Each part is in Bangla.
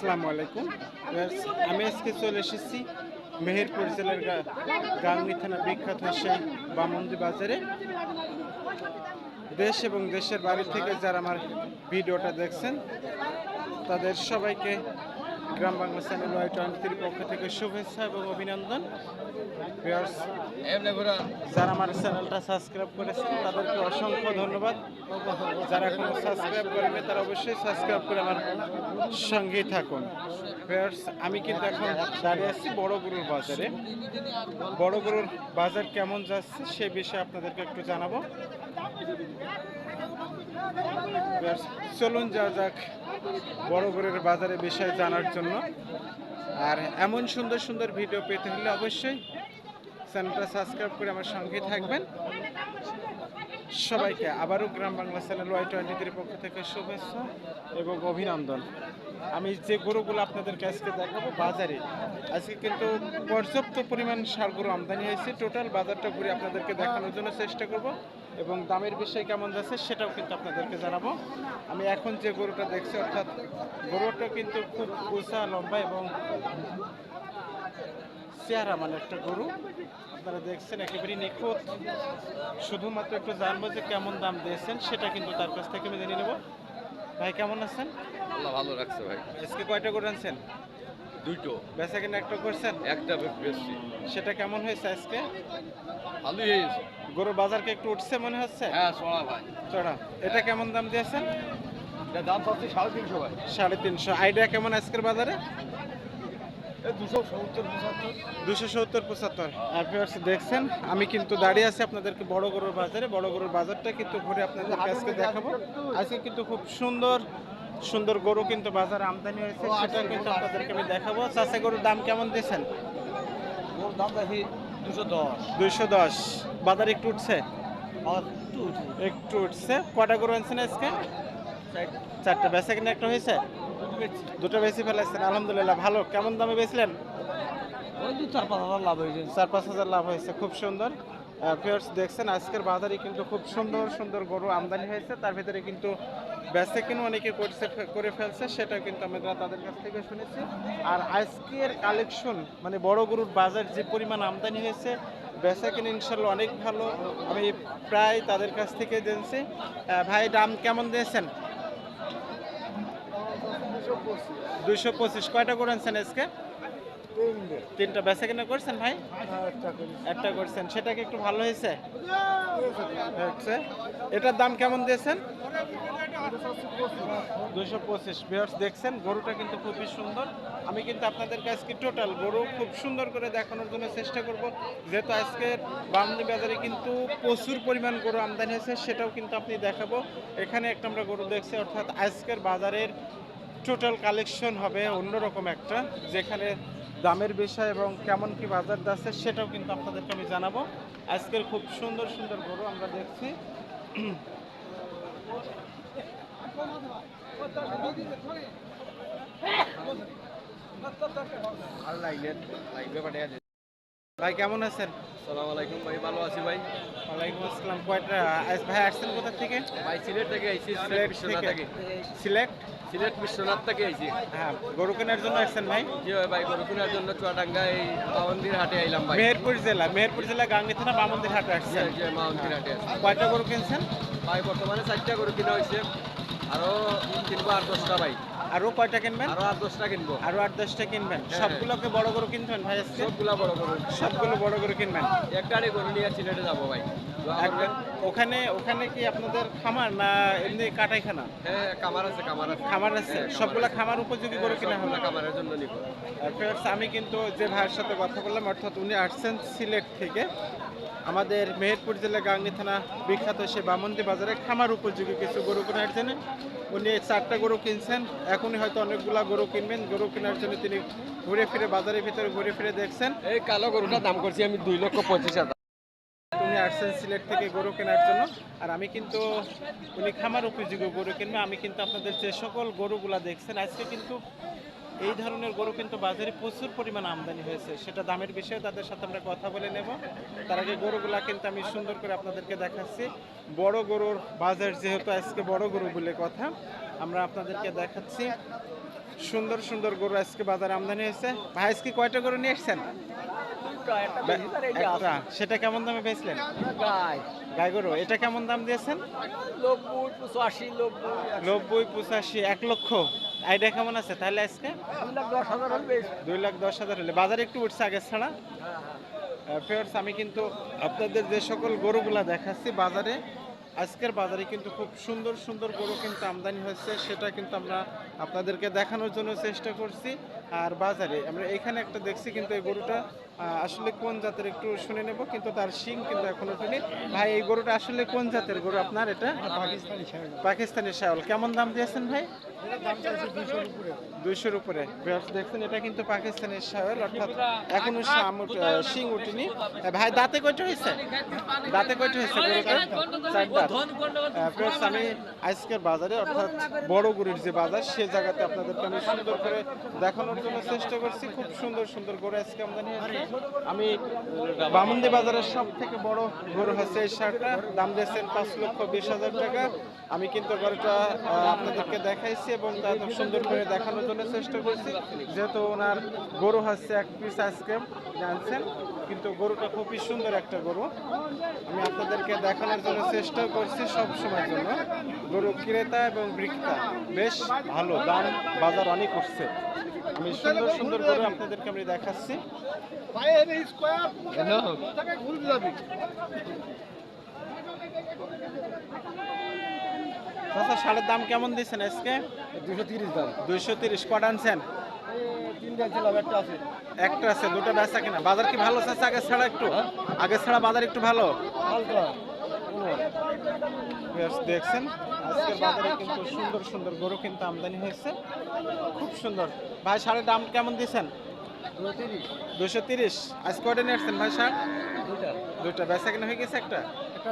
আসসালামু আলাইকুম। আমি আজকে চলে এসেছি মেহেরপুর জেলার গাঙ্গি থানা বিখ্যাত সেই বামন্দি বাজারে। দেশ এবং দেশের বাড়ি থেকে যারা আমার ভিডিওটা দেখছেন, তাদের সবাইকে গ্রাম বাংলা চ্যানেল ওয়াই টোয়েন্টির পক্ষ থেকে শুভেচ্ছা এবং অভিনন্দন। যারা আমার চ্যানেলটা সাবস্ক্রাইব করেছেন, তাদেরকে অসংখ্য ধন্যবাদ। যারা এখনও সাবস্ক্রাইব করেনি তারা অবশ্যই সাবস্ক্রাইব করে আমার সঙ্গেই থাকুন। আমি কিন্তু এখন দাঁড়িয়ে আছি বড় গরুর বাজারে। বড় গরুর বাজার কেমন যাচ্ছে, সে বিষয়ে আপনাদেরকে একটু জানাব। চলুন যাওয়া যাক বড় গরুর বাজারের বিষয়ে জানার জন্য। আর এমন সুন্দর সুন্দর ভিডিও পেতে হলে অবশ্যই চ্যানেলটা সাবস্ক্রাইব করে আমার সঙ্গে থাকবেন। সবাইকে আবারও Gram Bangla channel Y twenty থ্রির পক্ষ থেকে শুভেচ্ছা এবং অভিনন্দন। আমি যে গরুগুলো আপনাদেরকে আজকে দেখাবো বাজারে, আজকে কিন্তু পর্যাপ্ত পরিমাণ সার গরু আমদানি হয়েছে। টোটাল বাজারটা ঘুরে আপনাদেরকে দেখানোর জন্য চেষ্টা করব। এবং দামের বিষয় কেমন যাচ্ছে সেটাও কিন্তু আপনাদেরকে জানাব। আমি এখন যে গরুটা দেখছি অর্থাৎ গরুটা কিন্তু খুব উঁচা লম্বা এবং চেহারা মানে একটা গরু। আপনারা দেখছেন একেবারেই নিখুঁত। শুধুমাত্র একটু জানব যে কেমন দাম দিয়েছেন সেটা কিন্তু তার কাছ থেকে আমি জেনে নেব। ভাই কেমন আছেন? আল্লাহ ভালো রাখছে ভাই। আজকে কয়টা করে আনছেন? দুইটো। বেচা কিনা একটা করছেন? একটা বেশি। সেটা কেমন হয়েছে আজকে? ভালোই হয়েছে। গরুর বাজার বাজারকে একটু উঠছে মনে হচ্ছে? হ্যাঁ সোনা ভাই। চড়া। এটা কেমন দাম দিয়েছেন? এটা দাম পাচ্ছি সাড়ে তিনশো ভাই। সাড়ে তিনশো। আইডিয়া কেমন আজকের বাজারে? দুশো সত্তর পঁচাত্তর। আর viewers দেখছেন আমি কিন্তু দাঁড়িয়ে আছি আপনাদেরকে বড় গরুর বাজারে। বড় গরুর বাজারটা কিন্তু ঘুরে আপনাদের আজকে দেখাবো। আজকে কিন্তু খুব সুন্দর সুন্দর গরু কিন্তু বাজারে আমদানি হয়েছে। সেটা কিন্তু আপনাদেরকে আমি দেখাবো। চাষে গরুর দাম কেমন দিয়েছেন? ওর দাম দেখি দুশো দশ। দুইশো দশ। বাজার একটু উঠছে? একটু উঠছে। কটা গরু আনছেন আজকে? চারটা। বেচা কিনা একটা হয়েছে? দুটো বেশি ফেলাইছেন। আলহামদুলিল্লাহ ভালো। কেমন দামে বেচলেন? ওই দু চার পাঁচ হাজার লাভ হয়েছে চার পাঁচ হাজার লাভ হয়েছে। খুব সুন্দর। ফিয়ার্স দেখছেন আজকের বাজারে কিন্তু খুব সুন্দর সুন্দর গরু আমদানি হয়েছে। তার ভিতরে কিন্তু বেচে কিনে অনেকে করছে করে ফেলছে, সেটা কিন্তু আমরা তাদের কাছ থেকে শুনেছি। আর আজকের কালেকশন মানে বড় গরুর বাজার যে পরিমাণ আমদানি হয়েছে, বেচা কিনে ইনশাল্লাহ অনেক ভালো। আমি প্রায় তাদের কাছ থেকে জেনেছি। ভাই, দাম কেমন দিয়েছেন? দুইশো পঁচিশ। কয়টা করে আনছেন আজকে? তিনটা বেচা কিনা করছেন ভাই? একটা করছেন। সেটা কি একটু ভালো হয়েছে? হচ্ছে এটার দাম কেমন দিয়েছেন? দুশো পঁচিশ। বিয়ার্স দেখছেন গরুটা কিন্তু খুবই সুন্দর। আমি কিন্তু আপনাদের কাছে টোটাল গরু খুব সুন্দর করে দেখানোর জন্য চেষ্টা করব। যেহেতু আজকের বামনি বাজারে কিন্তু প্রচুর পরিমাণ গরু আমদানি হয়েছে সেটাও কিন্তু আপনি দেখাবো। এখানে একটা আমরা গরু দেখছি অর্থাৎ আজকের বাজারের টোটাল কালেকশন হবে অন্যরকম একটা যেখানে দামের বিষয় এবং কেমন কি বাজার যাচ্ছে সেটাও কিন্তু আপনাদেরকে আমি জানাব। আজকের খুব সুন্দর সুন্দর গরু আমরা দেখছি। ভাই কেমন আছেন? সালাম আলাইকুম ভাই ভালো আছি ভাই। ওয়ালাইকুম আসসালাম। কয়টা আজ ভাই আসছেন কোথা থেকে? ভাই সিলেট থেকে আইছি সিলেট বিশ্বনাথ থেকে। সিলেট? সিলেট বিশ্বনাথ থেকে আইছি। হ্যাঁ গরু কেনার জন্য আসছেন ভাই? জি ভাই গরু কেনার জন্য চুয়াডাঙ্গা এই বাউন্দির হাটে আইলাম ভাই। মেহেরপুর জেলা মেহেরপুর জেলা গাঙ্গি থানা বামন্দির হাটে আসছেন। জি মাউন্দির হাটে কয়টা গরু কিনছেন? ভাই বর্তমানে চারটা গরু কিনা হয়েছে আরও কিনবো আর দশটা ভাই। আরও কয়টা কিনবেন? আরও আর দশটা কিনবো। আরও আট দশটা কিনবেন। হ্যাঁ। সবগুলোকে বড় গরু কিনবেন ভাই আজকে? সবগুলা বড় গরু। সবগুলো বড় গরু কিনবেন? একটা আরে গরু নিয়ে সিলেটে যাব ভাই। ওখানে ওখানে কি আপনাদের খামার না এমনি কাটাইখানা? হ্যাঁ কামার আছে আছে। খামার আছে। হ্যাঁ, সবগুলা খামার উপযোগী গরু কিনা জন্য নিব। আমি কিন্তু যে ভাইয়ের সাথে কথা বললাম অর্থাৎ উনি আসছেন সিলেট থেকে। আমাদের মেহেরপুর জেলা গাঙ্গি থানা বিখ্যাত সে বামন্দি বাজারে খামার উপযোগী কিছু গরু কেনার জন্য। উনি চারটা গরু কিনছেন। এখনই হয়তো অনেকগুলা গরু কিনবেন। গরু কেনার জন্য তিনি ঘুরে ফিরে বাজারের ভিতরে ঘুরে ফিরে দেখছেন। এই কালো গরুটার দাম করছি আমি দুই লক্ষ পঁচিশ হাজার। উনি আসছেন সিলেট থেকে গরু কেনার জন্য। আর আমি কিন্তু উনি খামার উপযোগী গরু কিনবে। আমি কিন্তু আপনাদের যে সকল গরুগুলা দেখছেন আজকে কিন্তু এই ধরনের গরু কিন্তু বাজারে প্রচুর পরিমাণ আমদানি হয়েছে। সেটা দামের বিষয়ে তাদের সাথে আমরা কথা বলে নেব। তার আগে গরুগুলা কিন্তু আমি সুন্দর করে আপনাদেরকে দেখাচ্ছি। বড় গরুর বাজার যেহেতু আজকে বড় গরু বলে কথা, আমরা আপনাদেরকে দেখাচ্ছি। সুন্দর সুন্দর গরু আজকে বাজারে আমদানি হয়েছে। ভাই, আজকে কয়টা গরু নিয়ে এসছেন একটা সেটা কেমন দামে বেচলেন গাই। গরু এটা কেমন দাম দিয়েছেন? নব্বই পঁচাশি নব্বই পঁচাশি এক লক্ষ। আইডিয়া কেমন আছে তাহলে আজকে? দুই লাখ দশ হাজার হলে বাজারে একটু উঠছে আগে ছাড়া। ফেয়ার্স আমি কিন্তু আপনাদের যে সকল গরুগুলা দেখাচ্ছি বাজারে আজকের বাজারে কিন্তু খুব সুন্দর সুন্দর গরু কিন্তু আমদানি হয়েছে। সেটা কিন্তু আমরা আপনাদেরকে দেখানোর জন্য চেষ্টা করছি। আর বাজারে আমরা এখানে একটা দেখছি কিন্তু এই গরুটা আসলে কোন জাতের একটু শুনে নেব কিন্তু তার শিং কিন্তু এখনও শুনি ভাই এই গরুটা আসলে কোন জাতের গরু আপনার এটা? পাকিস্তানি শাওল কেমন দাম দিয়েছেন ভাই? দুইশোর উপরে। দেখছেন এটা কিন্তু পাকিস্তানের শাওল অর্থাৎ এখনও শিং উঠিনি। ভাই দাঁতে কয়টা হয়েছে? দাঁতে কয়টা হয়েছে গরুটা আমি আজকের বাজারে অর্থাৎ বড় গরুর যে বাজার সে জায়গাতে আপনাদেরকে আমি সুন্দর করে দেখানোর জন্য চেষ্টা করছি। খুব সুন্দর সুন্দর গরু আজকে আমদানি হয়েছে আমি বামুন্দি বাজারের সব থেকে বড় গরু হচ্ছে এই শার্টটা। দাম দিয়েছেন পাঁচ লক্ষ বিশ হাজার টাকা। আমি কিন্তু গরুটা আপনাদেরকে দেখাইছি এবং তা সুন্দর করে দেখানোর জন্য চেষ্টা করছি। যেহেতু ওনার গরু হচ্ছে এক পিস আইসক্রিম, জানছেন? কিন্তু গরুটা খুবই সুন্দর একটা গরু। আমি আপনাদেরকে দেখানোর জন্য চেষ্টা করছি সব সময়ের জন্য। গরু ক্রেতা এবং বিক্রেতা, বেশ ভালো, দাম বাজার অনেক উঠছে। আমি সুন্দর সুন্দর গরু আপনাদেরকে আমি দেখাচ্ছি। চাচা সারের দাম কেমন দিচ্ছেন আজকে? দুশো তিরিশ দাম। দুইশো তিরিশ কটা আনছেন? তিনটা ছিলাম একটা আছে। একটা আছে দুটো বেচা কিনা। বাজার কি ভালো চাচা? আগে ছাড়া একটু আগে ছাড়া বাজার একটু ভালো? দেখছেন? আজকের বাজারে কিন্তু সুন্দর সুন্দর গরু কিন্তু আমদানি হয়েছে। খুব সুন্দর। ভাই সারের দাম কেমন দিচ্ছেন? দুশো তিরিশ। দুশো তিরিশ আজ কটা নিয়ে আসছেন ভাই সার দুইটা। দুইটা। বেচা কিনা হয়ে গেছে একটা? এটা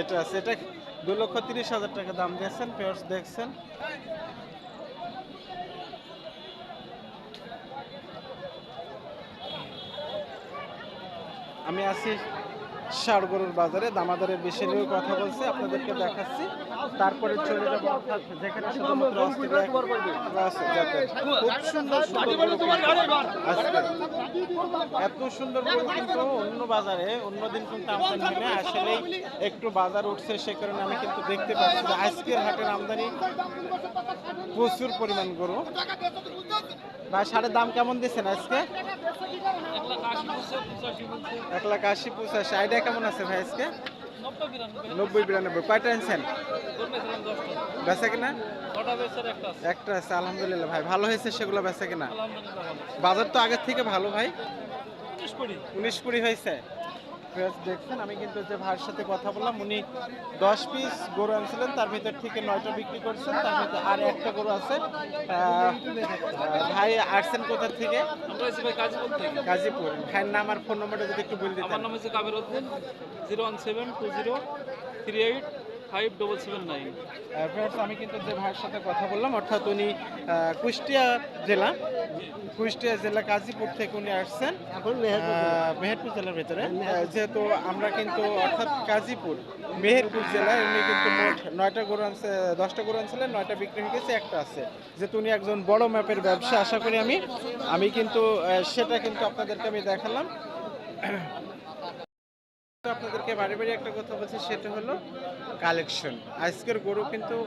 এটা আছে। এটা দু লক্ষ তিরিশ হাজার টাকা দাম দিয়েছেন পেয়ার্স দেখছেন। আমি আছি ষাড় গরুর বাজারে দামাদারের বিষয় নিয়ে কথা বলছি, আপনাদেরকে দেখাচ্ছি। তারপরে চলে যাব খুব সুন্দর এত সুন্দর কিন্তু অন্য বাজারে, অন্য দিন কিন্তু আমদানি আসলেই একটু বাজার উঠছে, সে কারণে আমি কিন্তু দেখতে পাচ্ছি যে আজকের হাটের আমদানি প্রচুর পরিমাণ গরু। ভাই, সারের দাম কেমন দিচ্ছেন আজকে? এক লাখ আশি, পঁচাশি আইডিয়া কেমন আছে ভাই আজকে? নব্বই বিরানব্বই কয়টা আনছেন? বেচা কিনা? একটা আছে আলহামদুলিল্লাহ ভাই ভালো হয়েছে সেগুলো বেচা কিনা? বাজার তো আগের থেকে ভালো ভাই। উনিশ কুড়ি হয়েছে। Friends, দেখছেন আমি কিন্তু যে ভাইয়ের সাথে কথা বললাম উনি দশ পিস গরু আনছিলেন তার ভিতর থেকে নয়টা বিক্রি করছেন তার ভিতরে আর একটা গরু আছে ভাই আসছেন কোথার থেকে? আমরা গাজীপুর ভাইয়ের নাম আর ফোন নম্বরটা যদি একটু বলে আমার দিতেন। নাম হচ্ছে Kabir Uddin zero one seven two zero three eight five double seven nine আমি কিন্তু যে ভাইয়ের সাথে কথা বললাম অর্থাৎ উনি কুষ্টিয়া জেলা। কুষ্টিয়া জেলা গাজীপুর থেকে উনি আসছেন। এখন মেহেরপুর জেলার ভিতরে। যেহেতু আমরা কিন্তু অর্থাৎ গাজীপুর মেহেরপুর জেলায় উনি কিন্তু মোট নয়টা গরু আনছে দশটা গরু আনছিলেন নয়টা বিক্রি হয়ে গেছে একটা আছে। যেহেতু উনি একজন বড় ম্যাপের ব্যবসা আশা করি আমি আমি কিন্তু সেটা কিন্তু আপনাদেরকে আমি দেখালাম। আপনাদেরকে বাড়ি বাড়ি একটা কথা বলছি, সেটা হলো কালেকশন আজকের গরু কিন্তু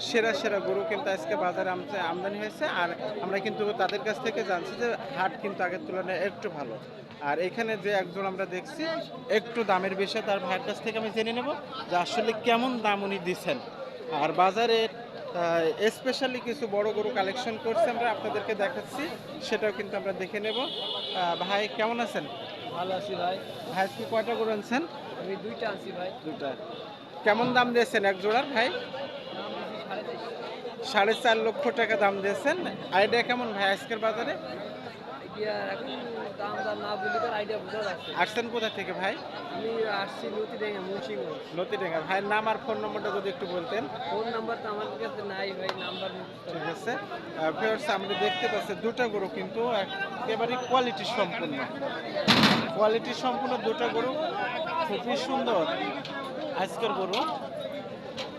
সেরা সেরা গরু কিন্তু আজকে বাজারে আমদা- আমদানি হয়েছে, আর আমরা কিন্তু তাদের কাছ থেকে জানছি যে হাট কিন্তু আগের তুলনায় একটু ভালো। আর এখানে যে একজন আমরা দেখছি, একটু দামের বিষয়ে তার ভাইয়ের কাছ থেকে আমি জেনে নেব যে আসলে কেমন দাম উনি দিচ্ছেন। আর বাজারে স্পেশালি কিছু বড় গরু কালেকশন করছে আমরা আপনাদেরকে দেখাচ্ছি, সেটাও কিন্তু আমরা দেখে নেব। ভাই, কেমন আছেন? ভালো আছি ভাই। ভাই কি কয়টা গরু আনছেন? আমি দুইটা আনছি ভাই। দুটা কেমন দাম দিয়েছেন এক জোড়ার ভাই? সাড়ে চার লক্ষ টাকা দাম দিয়েছেন। আইডিয়া কেমন ভাই আজকের বাজারে? আসছেন কোথা থেকে ভাই? আমি আসছি দেখে মুন্সিগঞ্জ। নতিডেঙ্গা ভাইয়ের নাম আর ফোন নম্বরটা যদি একটু বলতেন। ফোন নাম্বার তো আমার কাছে নাই ভাই নাম্বার ঠিক আছে। ভিউয়ার্স আমরা দেখতে পাচ্ছি দুটো গরু কিন্তু একেবারে কোয়ালিটি সম্পূর্ণ। কোয়ালিটি সম্পূর্ণ দুটো গরু, খুবই সুন্দর আজকের গরু।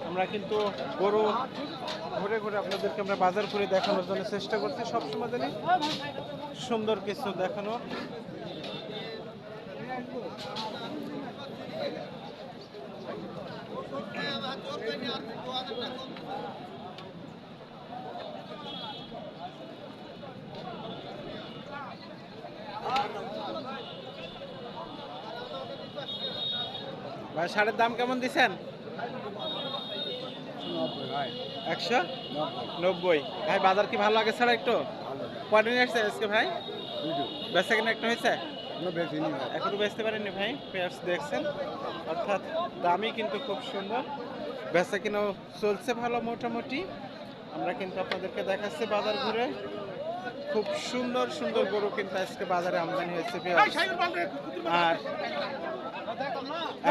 আমরা কিন্তু গরু ঘুরে ঘুরে আপনাদেরকে আমরা বাজার করে দেখানোর জন্য চেষ্টা করছি, সবসময় জানি সুন্দর কিছু দেখানো। ভাই শাড়ির দাম কেমন দিছেন? একশো? নব্বই। ভাই, বাজার কি ভালো লাগে ছাড়া একটু? কয়টা আসছে আজকে ভাই? বেচা কিনা একটা হয়েছে? এখনও বেচতে পারেননি ভাই পেয়ার্স দেখছেন। অর্থাৎ দামই কিন্তু খুব সুন্দর। বেচা কিনাও চলছে ভালো মোটামুটি। আমরা কিন্তু আপনাদেরকে দেখাচ্ছি বাজার ঘুরে। খুব সুন্দর সুন্দর গরু কিন্তু আজকে বাজারে আমদানি হয়েছে আর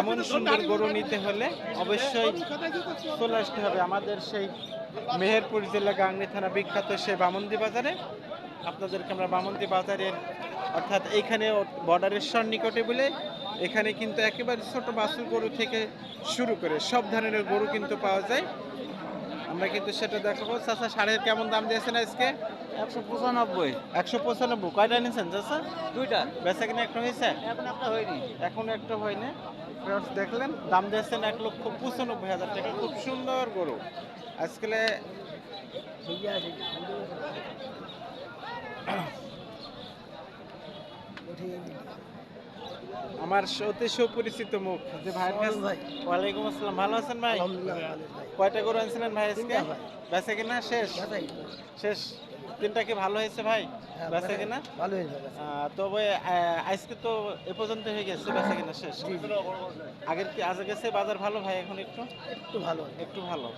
এমন সুন্দর গরু নিতে হলে অবশ্যই চলে আসতে হবে। আমাদের সেই মেহেরপুর জেলা গাংনি থানা বিখ্যাত সেই বামন্দি বাজারে। আপনাদেরকে আমরা বামন্দি বাজারের অর্থাৎ এইখানে বর্ডারের নিকটে বলে এখানে কিন্তু একেবারে ছোট বাসুর গরু থেকে শুরু করে সব ধরনের গরু কিন্তু পাওয়া যায়। আমরা কিন্তু সেটা দেখাবো। চাষা সাড়ের কেমন দাম দিয়েছেন আজকে? একশো পঁচানব্বই। একশো পঁচানব্বই। কয়টা নিয়েছেন চাষা দুইটা। বেচা কিনা একটা হয়েছে? এখন একটা হয়নি। এখন একটা হয়নি। দেখলেন দাম দিয়েছেন এক লক্ষ পঁচানব্বই হাজার টাকা। খুব সুন্দর গরু। আজকে ঠিক আছে আমার অতি সুপরিচিত মুখ যে ভাই ভাই। ওয়ালাইকুম আসসালাম ভালো আছেন ভাই? কয়টা গরু আনছিলেন ভাই আজকে। বেচা কিনা শেষ? শেষ। তিনটা কি ভালো হয়েছে ভাই? হ্যাঁ, বেচা কিনা? ভালো হয়েছে তবে আজকে তো এ পর্যন্ত হয়ে গেছে বেচা কিনা শেষ। আগের কি আজ গেছে বাজার ভালো ভাই এখন একটু? একটু ভালো। একটু ভালো।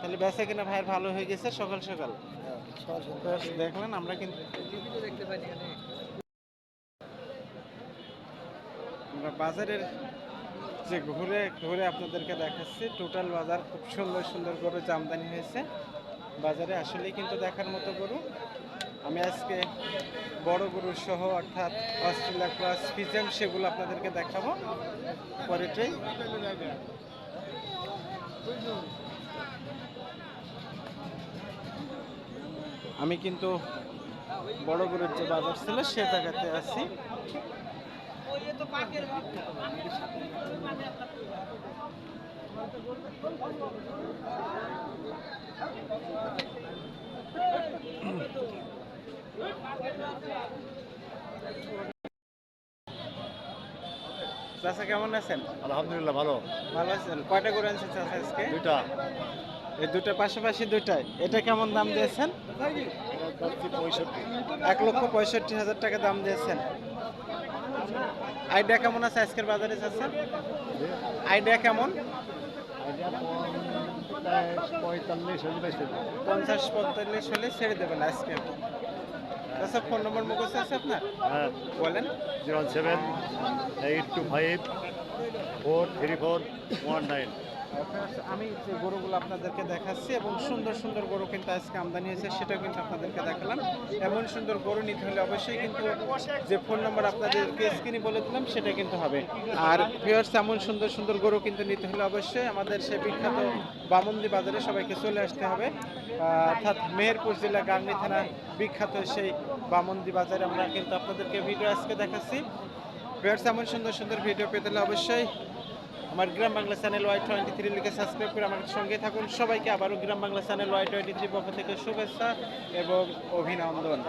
তাহলে বেচা কিনা ভাইয়ের ভালো হয়ে গেছে সকাল সকাল। হ্যাঁ, দেখলেন আমরা কিন্তু আমরা বাজারের যে ঘুরে ঘুরে আপনাদেরকে দেখাচ্ছি, টোটাল বাজার খুব সুন্দর সুন্দর গরু জামদানি হয়েছে। বাজারে আসলেই কিন্তু দেখার মতো গরু। আমি আজকে বড় গরু সহ, অর্থাৎ অস্ট্রেলিয়া ক্লাস ফিজেম সেগুলো আপনাদেরকে দেখাবো। পরেটাই আমি কিন্তু বড় গরুর যে বাজার ছিল, সে জায়গাতে আছি। চাচা কেমন আছেন? আলহামদুলিল্লাহ ভালো। ভালো আছেন? কয়টা গরু আনছেন চাচা আজকে? দুইটা। এই দুটো পাশাপাশি দুটাই এটা কেমন দাম দিয়েছেন? এক লক্ষ পঁয়ষট্টি হাজার টাকা দাম দিয়েছেন। আইডিয়া কেমন আছে আজকের বাজারে যাচ্ছেন আইডিয়া কেমন? পঞ্চাশ পঁয়তাল্লিশ হলে ছেড়ে দেবেন আজকে। আচ্ছা ফোন নম্বর মুখস্থ আছে আপনার? হ্যাঁ। বলেন। Zero seven eight two five four three four one nine. আমি যে গরুগুলো আপনাদেরকে দেখাচ্ছি এবং সুন্দর সুন্দর গরু কিন্তু আজকে আমদানি হয়েছে, সেটাও কিন্তু আপনাদেরকে দেখালাম। এমন সুন্দর গরু নিতে হলে অবশ্যই কিন্তু যে ফোন নাম্বার আপনাদেরকে স্ক্রিনে বলে দিলাম, সেটা কিন্তু হবে। আর ভিউয়ার্স এমন সুন্দর সুন্দর গরু কিন্তু নিতে হলে অবশ্যই আমাদের সে বিখ্যাত বামন্দি বাজারে সবাইকে চলে আসতে হবে। অর্থাৎ মেহেরপুর জেলা গাংনি থানা বিখ্যাত সেই বামন্দি বাজারে আমরা কিন্তু আপনাদেরকে ভিডিও আজকে দেখাচ্ছি। ভিউয়ার্স এমন সুন্দর সুন্দর ভিডিও পেতে হলে অবশ্যই আমার Gram Bangla channel Y twenty three লিখে সাবস্ক্রাইব করে আমার সঙ্গে থাকুন। সবাইকে আবারও Gram Bangla channel Y twenty three পক্ষ থেকে শুভেচ্ছা এবং অভিনন্দন।